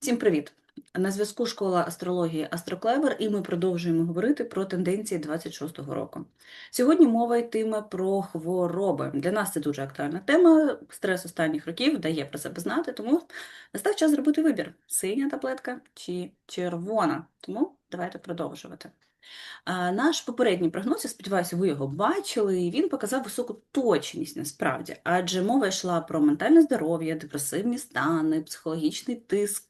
Всім привіт! На зв'язку школа астрології Астроклевер, і ми продовжуємо говорити про тенденції 26-го року. Сьогодні мова йтиме про хвороби. Для нас це дуже актуальна тема. Стрес останніх років дає про себе знати, тому настав час зробити вибір: синя таблетка чи червона. Тому давайте продовжувати. Наш попередній прогноз, я сподіваюся, ви його бачили, і він показав високу точність насправді, адже мова йшла про ментальне здоров'я, депресивні стани, психологічний тиск.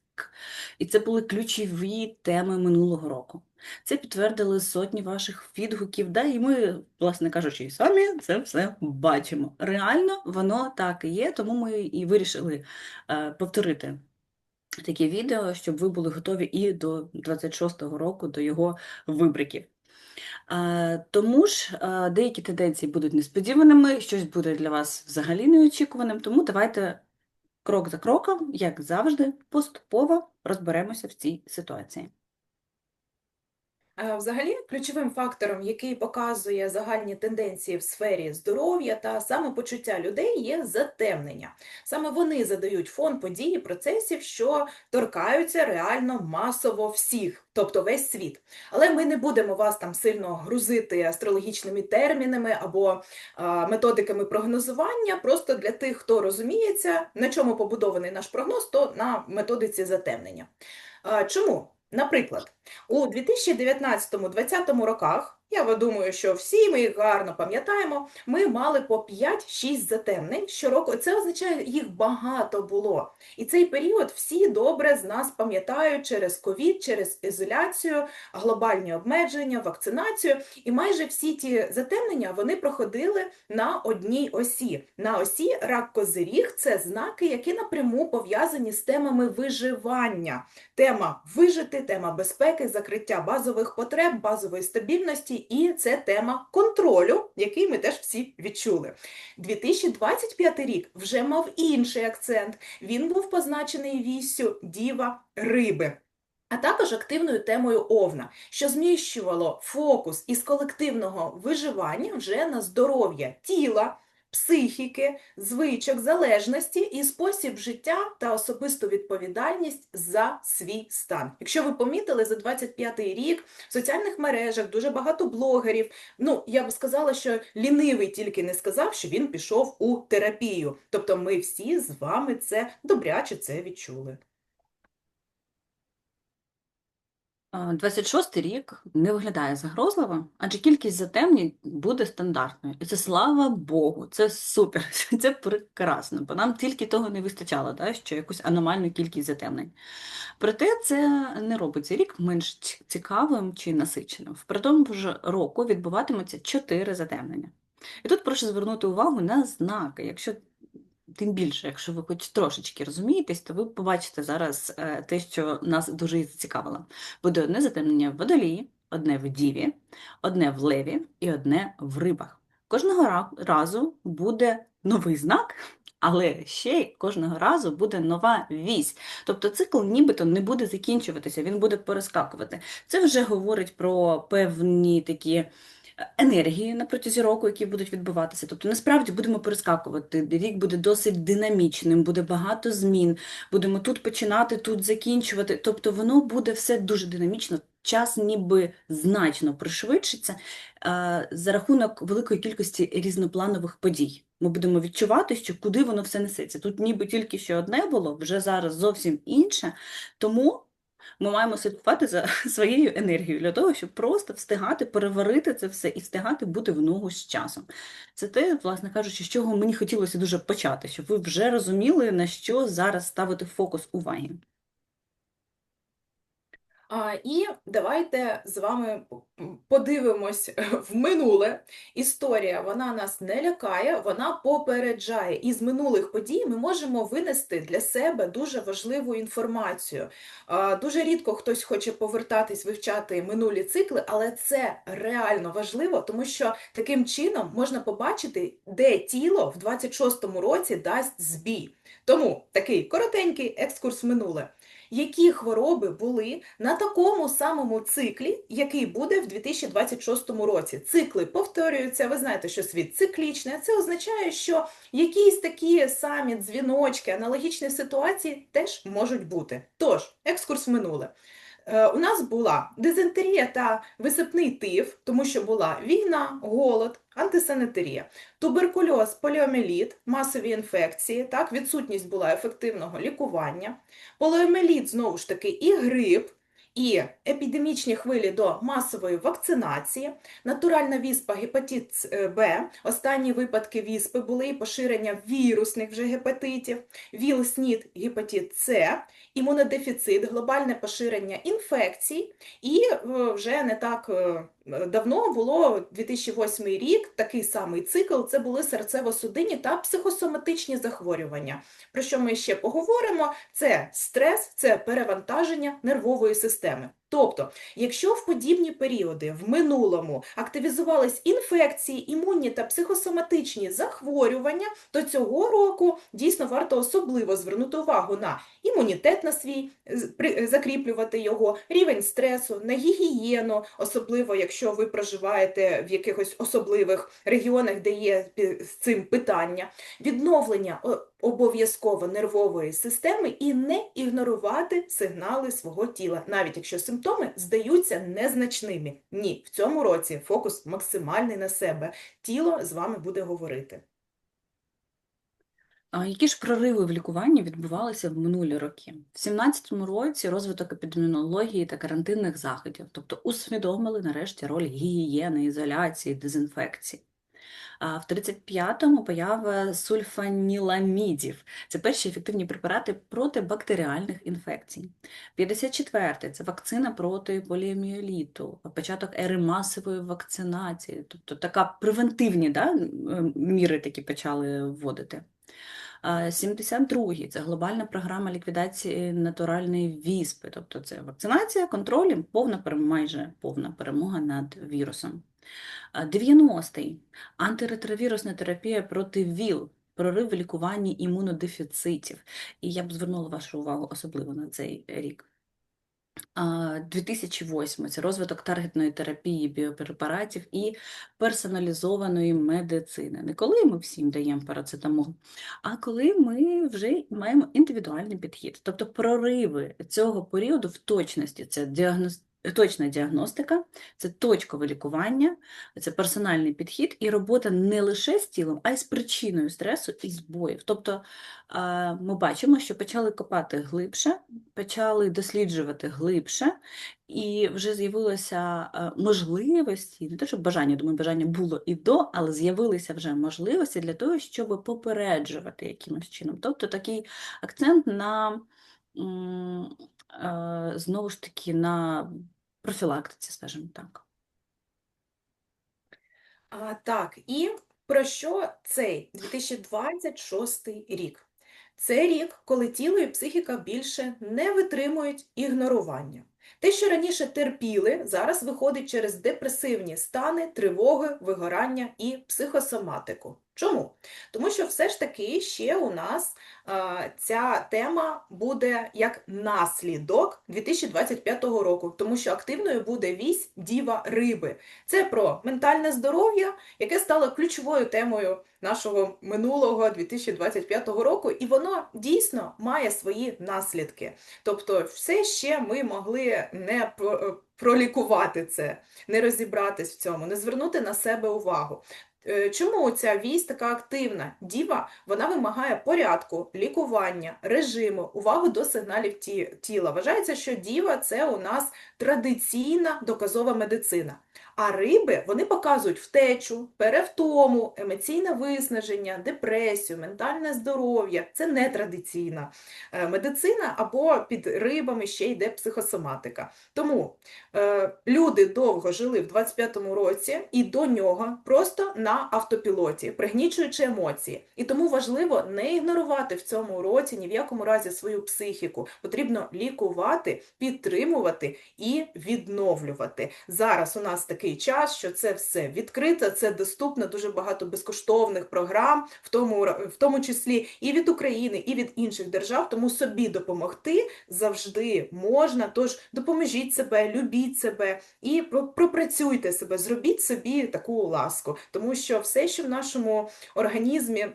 І це були ключові теми минулого року. Це підтвердили сотні ваших відгуків, да, і ми, власне кажучи, самі це все бачимо. Реально воно так і є, тому ми і вирішили е, повторити таке відео, щоб ви були готові і до 26-го року, до його вибриків. Е, Тому ж е, деякі тенденції будуть несподіваними, щось буде для вас взагалі неочікуваним, тому давайте крок за кроком, як завжди, поступово розберемося в цій ситуації. Взагалі, ключовим фактором, який показує загальні тенденції в сфері здоров'я та самопочуття людей, є затемнення. Саме вони задають фон подій і процесів, що торкаються реально масово всіх, тобто весь світ. Але ми не будемо вас там сильно грузити астрологічними термінами або методиками прогнозування. Просто для тих, хто розуміється, на чому побудований наш прогноз, то на методиці затемнення. Чому? Наприклад, у 2019-2020 роках, я думаю, що всі ми їх гарно пам'ятаємо, ми мали по 5-6 затемнень щороку. Це означає, їх багато було. І цей період всі добре з нас пам'ятають через ковід, через ізоляцію, глобальні обмеження, вакцинацію. І майже всі ті затемнення вони проходили на одній осі. На осі рак козиріг це знаки, які напряму пов'язані з темами виживання. Тема вижити, тема безпеки, закриття базових потреб, базової стабільності, і це тема контролю, який ми теж всі відчули. 2025 рік вже мав інший акцент. Він був позначений вісю Діва Риби. А також активною темою Овна, що зміщувало фокус із колективного виживання вже на здоров'я тіла, психіки, звичок, залежності і спосіб життя та особисту відповідальність за свій стан. Якщо ви помітили, за 25-й рік в соціальних мережах дуже багато блогерів. Ну, я б сказала, що лінивий тільки не сказав, що він пішов у терапію. Тобто ми всі з вами це добряче це відчули. Е, 26-й рік не виглядає загрозливо, адже кількість затемнень буде стандартною. І це слава Богу, це супер, це прекрасно, бо нам тільки того не вистачало, да, що якусь аномальну кількість затемнень. Проте це не робить цей рік менш цікавим чи насиченим. Впродовж року відбуватимуться чотири затемнення. І тут прошу звернути увагу на знаки. Якщо Тим більше, якщо ви хоч трошечки розумієтесь, то ви побачите зараз е, те, що нас дуже і зацікавило. Буде одне затемнення в водолії, одне в діві, одне в леві і одне в рибах. Кожного разу буде новий знак, але ще й кожного разу буде нова вісь. Тобто цикл нібито не буде закінчуватися, він буде перескакувати. Це вже говорить про певні такі енергії на протязі року, які будуть відбуватися. Тобто, насправді будемо перескакувати. Рік буде досить динамічним, буде багато змін. Будемо тут починати, тут закінчувати. Тобто, воно буде все дуже динамічно. Час ніби значно пришвидшиться е, за рахунок великої кількості різнопланових подій. Ми будемо відчувати, що куди воно все несеться. Тут ніби тільки що одне було, вже зараз зовсім інше. Тому ми маємо слідкувати за своєю енергією для того, щоб просто встигати переварити це все і встигати бути в ногу з часом. Це те, власне кажучи, з чого мені хотілося дуже почати, щоб ви вже розуміли, на що зараз ставити фокус уваги. І давайте з вами подивимось в минуле. Історія вона нас не лякає, вона попереджає. Із минулих подій ми можемо винести для себе дуже важливу інформацію. Дуже рідко хтось хоче повертатись, вивчати минулі цикли, але це реально важливо, тому що таким чином можна побачити, де тіло в 26-му році дасть збій. Тому такий коротенький екскурс в минуле. Які хвороби були на такому самому циклі, який буде в 2026 році? Цикли повторюються. Ви знаєте, що світ циклічний. Це означає, що якісь такі самі дзвіночки, аналогічні ситуації теж можуть бути. Тож, екскурс минуле. Е, У нас була дизентерія та висипний тиф, тому що була війна, голод, антисанітарія, туберкульоз, поліомеліт, масові інфекції, так, відсутність була ефективного лікування, поліомеліт, знову ж таки, і грип, і епідемічні хвилі до масової вакцинації, натуральна віспа, гепатит е, Б, останні випадки віспи були і поширення вірусних вже гепатитів, ВІЛ, СНІД, гепатит С, імунодефіцит, глобальне поширення інфекцій, і е, вже не так е, давно було 2008 рік, такий самий цикл, це були серцево-судинні та психосоматичні захворювання. Про що ми ще поговоримо? Це стрес, це перевантаження нервової системи. Тобто, якщо в подібні періоди в минулому активізувались інфекції, імунні та психосоматичні захворювання, то цього року дійсно варто особливо звернути увагу на імунітет на свій, закріплювати його, рівень стресу, на гігієну, особливо якщо ви проживаєте в якихось особливих регіонах, де є з цим питання, відновлення обов'язково нервової системи і не ігнорувати сигнали свого тіла, навіть якщо симптоми здаються незначними. Ні, в цьому році фокус максимальний на себе. Тіло з вами буде говорити. А які ж прориви в лікуванні відбувалися в минулі роки? В 2017 році розвиток епідеміології та карантинних заходів, тобто усвідомили нарешті роль гігієни, ізоляції, дезінфекції. В 35-му поява сульфаніламідів. Це перші ефективні препарати проти бактеріальних інфекцій. 54-й – це вакцина проти поліомієліту, початок ери масової вакцинації, тобто така превентивні да, міри такі почали вводити. 72-й – це глобальна програма ліквідації натуральної віспи, тобто це вакцинація, контроль, і повна, майже повна перемога над вірусом. А 90-й – антиретровірусна терапія проти ВІЛ, прорив в лікуванні імунодефіцитів. І я б звернула вашу увагу особливо на цей рік. 2008 – це розвиток таргетної терапії біопрепаратів і персоналізованої медицини. Не коли ми всім даємо парацетамол, а коли ми вже маємо індивідуальний підхід. Тобто прориви цього періоду в точності це діагноз... точна діагностика, це точкове лікування, це персональний підхід і робота не лише з тілом, а й з причиною стресу і збоїв. Тобто ми бачимо, що почали копати глибше, почали досліджувати глибше, і вже з'явилися можливості, не те, щоб бажання, думаю, бажання було і до, але з'явилися вже можливості для того, щоб попереджувати якимось чином. Тобто такий акцент на знову ж таки на профілактиці, скажімо так. А, так, і про що цей 2026 рік? Це рік, коли тіло і психіка більше не витримують ігнорування. Те, що раніше терпіли, зараз виходить через депресивні стани, тривоги, вигорання і психосоматику. Чому? Тому що все ж таки ще у нас а, ця тема буде як наслідок 2025 року, тому що активною буде вісь Діва Риби. Це про ментальне здоров'я, яке стало ключовою темою нашого минулого 2025 року, і воно дійсно має свої наслідки. Тобто, все ще ми могли не пролікувати це, не розібратись в цьому, не звернути на себе увагу. Е, Чому ця вісь така активна? Діва вона вимагає порядку, лікування, режиму, увагу до сигналів ті- тіла. Вважається, що діва це у нас традиційна доказова медицина. А риби вони показують втечу, перевтому, емоційне виснаження, депресію, ментальне здоров'я. Це не традиційна е, медицина, або під рибами ще йде психосоматика. Тому е, люди довго жили в 25-му році і до нього просто на автопілоті, пригнічуючи емоції. І тому важливо не ігнорувати в цьому році ні в якому разі свою психіку. Потрібно лікувати, підтримувати і відновлювати. Зараз у нас такий будь-який час, що це все відкрито, це доступно, дуже багато безкоштовних програм, в тому, в тому числі і від України, і від інших держав. Тому собі допомогти завжди можна. Тож допоможіть себе, любіть себе і пропрацюйте себе, зробіть собі таку ласку, тому що все, що в нашому організмі.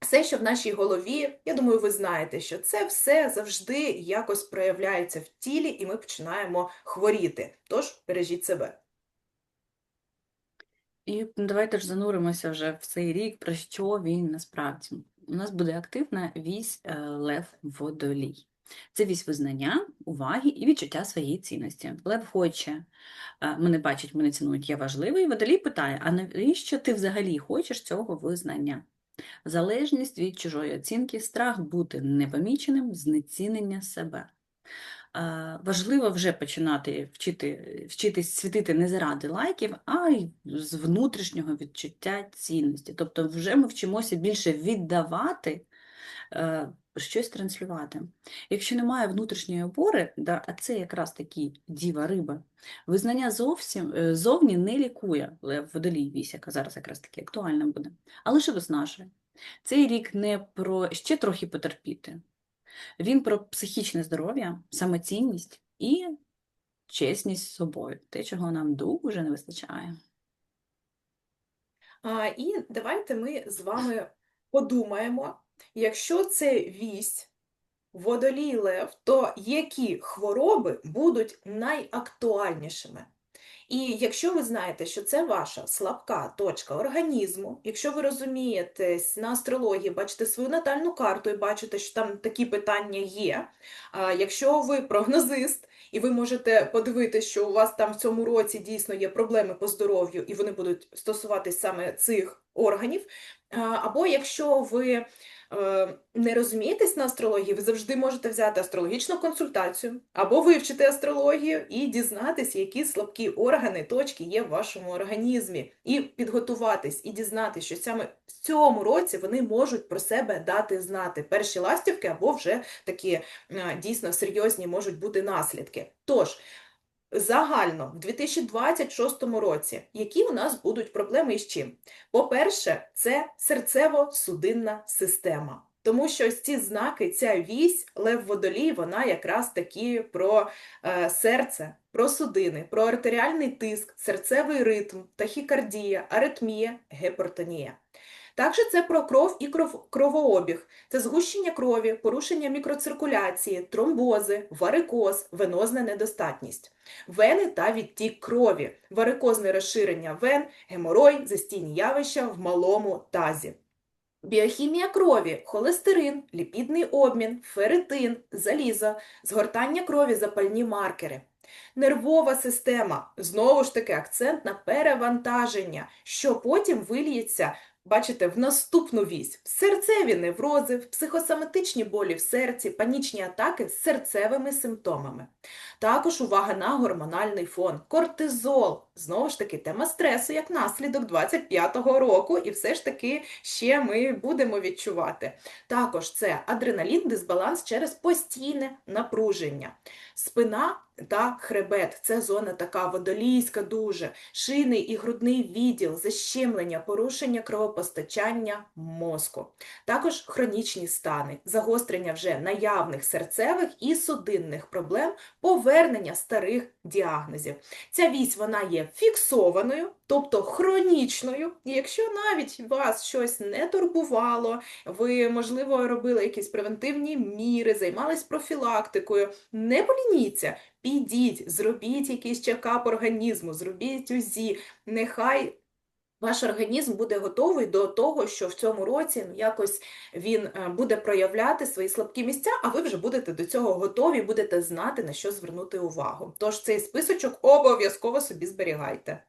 Все, що в нашій голові, я думаю, ви знаєте, що це все завжди якось проявляється в тілі, і ми починаємо хворіти. Тож бережіть себе. І давайте ж зануримося вже в цей рік, про що він насправді. У нас буде активна вісь е, Лев Водолій. Це вісь визнання, уваги і відчуття своєї цінності. Лев хоче, е, мене бачать, мене цінують, я важливий. Водолій питає: а навіщо ти взагалі хочеш цього визнання? Залежність від чужої оцінки, страх бути непоміченим, знецінення себе. Важливо вже починати вчити, вчитись світити не заради лайків, а й з внутрішнього відчуття цінності. Тобто вже ми вчимося більше віддавати, е, щось транслювати. Якщо немає внутрішньої опори, да, а це якраз такі діва риба, визнання зовсім е, зовні не лікує, Лев Водолій вісь, яка зараз якраз таки актуальна буде, а лише виснажує. Цей рік не про ще трохи потерпіти. Він про психічне здоров'я, самоцінність і чесність з собою, те, чого нам дуже не вистачає. А, і давайте ми з вами подумаємо, якщо це вісь, водолій лев, то які хвороби будуть найактуальнішими? І якщо ви знаєте, що це ваша слабка точка організму, якщо ви розумієтесь на астрології, бачите свою натальну карту і бачите, що там такі питання є, якщо ви прогнозист, і ви можете подивитися, що у вас там в цьому році дійсно є проблеми по здоров'ю, і вони будуть стосуватись саме цих органів, або якщо ви не розумієтесь на астрології, ви завжди можете взяти астрологічну консультацію або вивчити астрологію і дізнатися, які слабкі органи, точки є в вашому організмі, і підготуватись, і дізнатися, що саме в цьому році вони можуть про себе дати знати. Перші ластівки або вже такі е, дійсно серйозні можуть бути наслідки. Тож, загально в 2026 році, які у нас будуть проблеми із чим? По-перше, це серцево-судинна система. Тому що ось ці знаки, ця вісь, лев водолій, вона якраз таки про е, серце, про судини, про артеріальний тиск, серцевий ритм, тахікардія, аритмія, гепертонія. Також це про кров і кров, кровообіг, це згущення крові, порушення мікроциркуляції, тромбози, варикоз, венозна недостатність, вени та відтік крові, варикозне розширення вен, геморой, застійні явища в малому тазі. Біохімія крові, холестерин, ліпідний обмін, ферритин, залізо, згортання крові, запальні маркери. Нервова система, знову ж таки, акцент на перевантаження, що потім виліється, бачите, в наступну вісь. Серцеві неврози, психосоматичні болі в серці, панічні атаки з серцевими симптомами. Також увага на гормональний фон. Кортизол, знову ж таки, тема стресу як наслідок 25-го року, і все ж таки ще ми будемо відчувати. Також це адреналін, дисбаланс через постійне напруження. Спина та хребет це зона така водолійська дуже, шийний і грудний відділ, защемлення, порушення кровопостачання мозку. Також хронічні стани, загострення вже наявних серцевих і судинних проблем, повернення старих діагнозів. Ця вісь вона є фіксованою, тобто хронічною. І якщо навіть вас щось не турбувало, ви, можливо, робили якісь превентивні міри, займались профілактикою, не полініться, підіть, зробіть якийсь чекап організму, зробіть УЗІ, нехай ваш організм буде готовий до того, що в цьому році ну, якось він е, буде проявляти свої слабкі місця, а ви вже будете до цього готові, будете знати, на що звернути увагу. Тож цей списочок обов'язково собі зберігайте.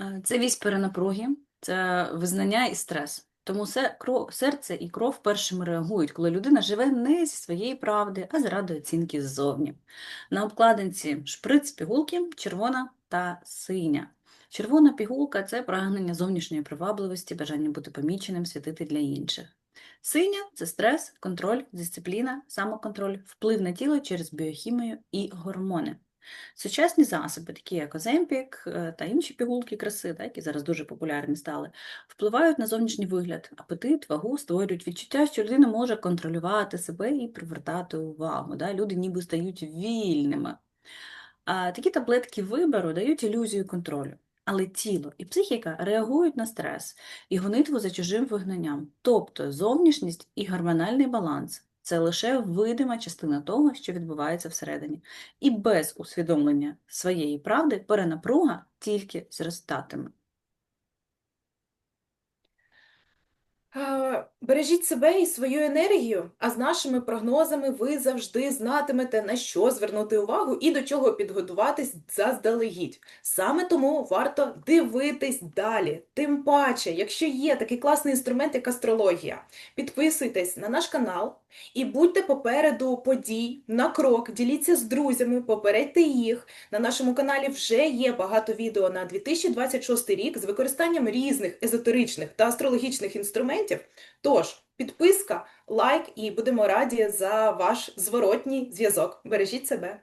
Е, Це вісь перенапруги, це визнання і стрес. Тому се- кров, серце і кров першими реагують, коли людина живе не зі своєї правди, а заради оцінки ззовні. На обкладинці шприц пігулки червона та синя. Червона пігулка це прагнення зовнішньої привабливості, бажання бути поміченим, світити для інших. Синя це стрес, контроль, дисципліна, самоконтроль, вплив на тіло через біохімію і гормони. Сучасні засоби, такі як Оземпік е, та інші пігулки краси, так, які зараз дуже популярні стали, впливають на зовнішній вигляд, апетит, вагу, створюють відчуття, що людина може контролювати себе і привертати увагу. Да? Люди ніби стають вільними. Такі таблетки вибору дають ілюзію контролю. Але тіло і психіка реагують на стрес і гонитву за чужим вигнанням. Тобто зовнішність і гормональний баланс це лише видима частина того, що відбувається всередині. І без усвідомлення своєї правди перенапруга тільки зростатиме. Бережіть себе і свою енергію, а з нашими прогнозами ви завжди знатимете, на що звернути увагу і до чого підготуватись заздалегідь. Саме тому варто дивитись далі. Тим паче, якщо є такий класний інструмент, як астрологія, підписуйтесь на наш канал і будьте попереду подій на крок, діліться з друзями, попередьте їх. На нашому каналі вже є багато відео на 2026 рік з використанням різних езотеричних та астрологічних інструментів. Тож, підписка, лайк і будемо раді за ваш зворотній зв'язок. Бережіть себе!